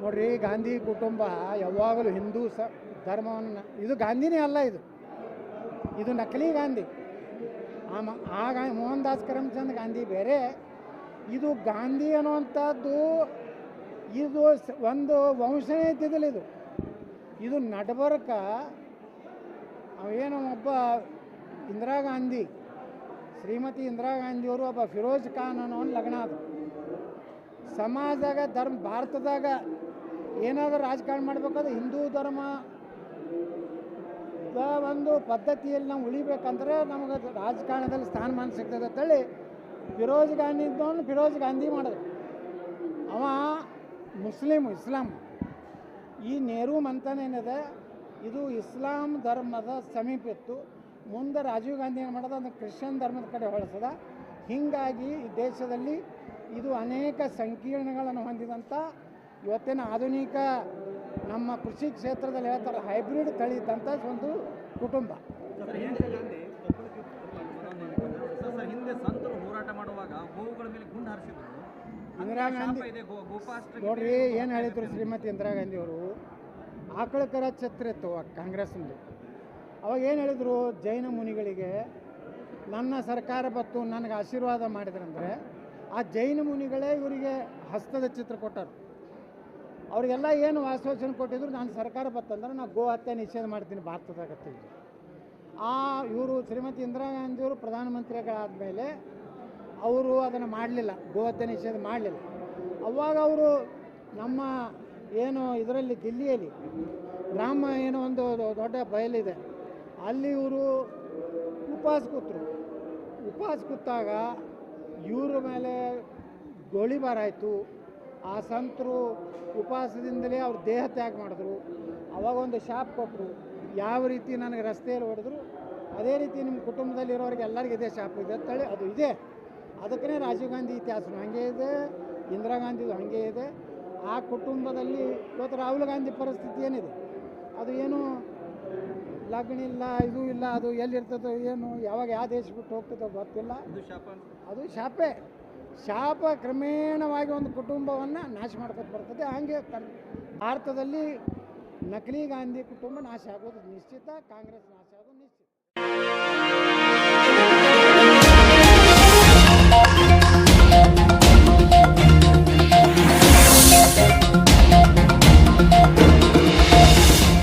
ನೋಡ್ರಿ, ಗಾಂಧಿ ಕುಟುಂಬ ಯಾವಾಗಲೂ ಹಿಂದೂ ಸ, ಧರ್ಮವನ್ನು ಇದು ಗಾಂಧಿನೇ ಅಲ್ಲ ಇದು. ಇದು ನಕಲಿ ಗಾಂಧಿ. ಆ ಮ- ಆ ಗಾ ಮೋಹನ್ ದಾಸ್ ಕರಮ್ಚಂದ್ ಗಾಂಧಿ ಬೇರೆ. ಇದು ಗಾಂಧಿ ಅನ್ನುವಂಥದ್ದು, ಇದು ಒಂದು ವಂಶನೇ ಇದ್ದಿದ್ದಿಲ್ಲ ಇದು. ಇದು ನಡಬರ್ಕ ಅವೇನೋ ಒಬ್ಬ ಇಂದಿರಾ ಗಾಂಧಿ, ಶ್ರೀಮತಿ ಇಂದಿರಾ ಗಾಂಧಿಯವರು ಒಬ್ಬ ಫಿರೋಜ್ ಖಾನ್ ಅನ್ನೋ ಒಂದು ಲಗ್ನ ಅದು ಸಮಾಜದಾಗ, ಧರ್ಮ, ಭಾರತದಾಗ ಏನಾದರೂ ರಾಜಕಾರಣ ಮಾಡಬೇಕಾದ್ರೆ ಹಿಂದೂ ಧರ್ಮ ಒಂದು ಪದ್ಧತಿಯಲ್ಲಿ ನಾವು ಉಳಿಬೇಕಂದ್ರೆ ನಮಗೆ ರಾಜಕಾರಣದಲ್ಲಿ ಸ್ಥಾನಮಾನ ಸಿಗ್ತದೆ ಅಂತೇಳಿ ಫಿರೋಜ್ ಗಾಂಧಿ ಇದ್ದವನು ಫಿರೋಜ್ ಗಾಂಧಿ ಮಾಡಿದ್ರು. ಅವ ಮುಸ್ಲಿಮ್ ಇಸ್ಲಾಂ. ಈ ನೆಹರು ಏನಿದೆ, ಇದು ಇಸ್ಲಾಂ ಧರ್ಮದ ಸಮೀಪ ಇತ್ತು. ಮುಂದೆ ರಾಜೀವ್ ಗಾಂಧಿ ಏನು ಮಾಡೋದು, ಅದನ್ನು ಕ್ರಿಶ್ಚಿಯನ್ ಧರ್ಮದ ಕಡೆ ಹೊಳಸದ. ಹೀಗಾಗಿ ಈ ದೇಶದಲ್ಲಿ ಇದು ಅನೇಕ ಸಂಕೀರ್ಣಗಳನ್ನು ಹೊಂದಿದಂಥ ಇವತ್ತಿನ ಆಧುನಿಕ ನಮ್ಮ ಕೃಷಿ ಕ್ಷೇತ್ರದಲ್ಲಿ ಹೇಳ್ತಾರೆ ಹೈಬ್ರಿಡ್ ತಳಿ ಇದ್ದಂಥ ಒಂದು ಕುಟುಂಬ. ಹಿಂದೆ ಸಂತರು ಹೋರಾಟ ಮಾಡುವಾಗ ಗೋವುಗಳ ಮೇಲೆ ಗುಂಡು ಹಾರಿಸಿದ್ರು. ಇಂದಿರಾ ಗಾಂಧಿ ನೋಡ್ರಿ ಏನು ಹೇಳಿದ್ರು ಶ್ರೀಮತಿ ಇಂದಿರಾ ಗಾಂಧಿಯವರು ಆಕಳಕರ ಛತ್ರ ಇತ್ತು ಕಾಂಗ್ರೆಸ್ನದು ಅವಾಗ ಏನು ಹೇಳಿದರು ಜೈನ ಮುನಿಗಳಿಗೆ ನನ್ನ ಸರ್ಕಾರ ಬತ್ತು ನನಗೆ ಆಶೀರ್ವಾದ ಮಾಡಿದ್ರಂದ್ರೆ ಆ ಜೈನ ಮುನಿಗಳೇ ಇವರಿಗೆ ಹಸ್ತದ ಚಿತ್ರ ಕೊಟ್ಟರು. ಅವರಿಗೆಲ್ಲ ಏನು ಆಶ್ವಾಸನೆ ಕೊಟ್ಟಿದ್ರು, ನಾನು ಸರ್ಕಾರ ಬತ್ತಂದ್ರೆ ನಾನು ಗೋ ಹತ್ಯೆ ನಿಷೇಧ ಮಾಡ್ತೀನಿ ಭಾರತದಾಗ. ಆ ಇವರು ಶ್ರೀಮತಿ ಇಂದಿರಾ ಗಾಂಧಿಯವರು ಪ್ರಧಾನಮಂತ್ರಿಗಳಾದ ಮೇಲೆ ಅವರು ಅದನ್ನು ಮಾಡಲಿಲ್ಲ, ಗೋ ಹತ್ಯೆ ನಿಷೇಧ ಮಾಡಲಿಲ್ಲ. ಅವಾಗ ಅವರು ನಮ್ಮ ಏನು ಇದರಲ್ಲಿ ದಿಲ್ಲಿಯಲ್ಲಿ ರಾಮ ಏನೋ ಒಂದು ದೊಡ್ಡ ಬಯಲಿದೆ. ಅಲ್ಲಿ ಇವರು ಉಪವಾಸ ಕೂತರು ಉಪವಾಸ ಕೂತಾಗ ಇವ್ರ ಮೇಲೆ ಗೋಳಿಬಾರ ಆಯಿತು. ಆ ಸಂತರು ಉಪವಾಸದಿಂದಲೇ ಅವ್ರ ದೇಹ ತ್ಯಾಗ ಮಾಡಿದ್ರು. ಅವಾಗ ಒಂದು ಶಾಪ್ ಕೊಟ್ಟರು ಯಾವ ರೀತಿ ನನಗೆ ರಸ್ತೆಯಲ್ಲಿ ಹೊಡೆದ್ರು, ಅದೇ ರೀತಿ ನಿಮ್ಮ ಕುಟುಂಬದಲ್ಲಿರೋರಿಗೆ ಎಲ್ಲರಿಗೂ ಇದೇ ಶಾಪ್ ಇದೆ ಅಂತೇಳಿ ಅದು ಇದೆ. ಅದಕ್ಕೇ ರಾಜೀವ್ ಗಾಂಧಿ ಇತಿಹಾಸನೂ ಹಾಗೆ ಇದೆ, ಇಂದಿರಾ ಗಾಂಧಿದು ಹಾಗೆ ಇದೆ. ಆ ಕುಟುಂಬದಲ್ಲಿ ಇವತ್ತು ರಾಹುಲ್ ಗಾಂಧಿ ಪರಿಸ್ಥಿತಿ ಏನಿದೆ? ಅದು ಏನು ಲಗ್ನ ಇಲ್ಲ ಇದು ಇಲ್ಲ ಅದು ಎಲ್ಲಿರ್ತದೋ ಏನು ಯಾವಾಗ ಯಾವ ದೇಶ ಬಿಟ್ಟು ಹೋಗ್ತದೋ ಗೊತ್ತಿಲ್ಲ. ಅದು ಶಾಪೆ ಶಾಪ. ಕ್ರಮೇಣವಾಗಿ ಒಂದು ಕುಟುಂಬವನ್ನು ನಾಶ ಮಾಡ್ಕೊತ ಬರ್ತದೆ. ಹಾಗೆ ಭಾರತದಲ್ಲಿ ನಕಲಿ ಗಾಂಧಿ ಕುಟುಂಬ ನಾಶ ಆಗೋದು ನಿಶ್ಚಿತ ಕಾಂಗ್ರೆಸ್ ನಾಶ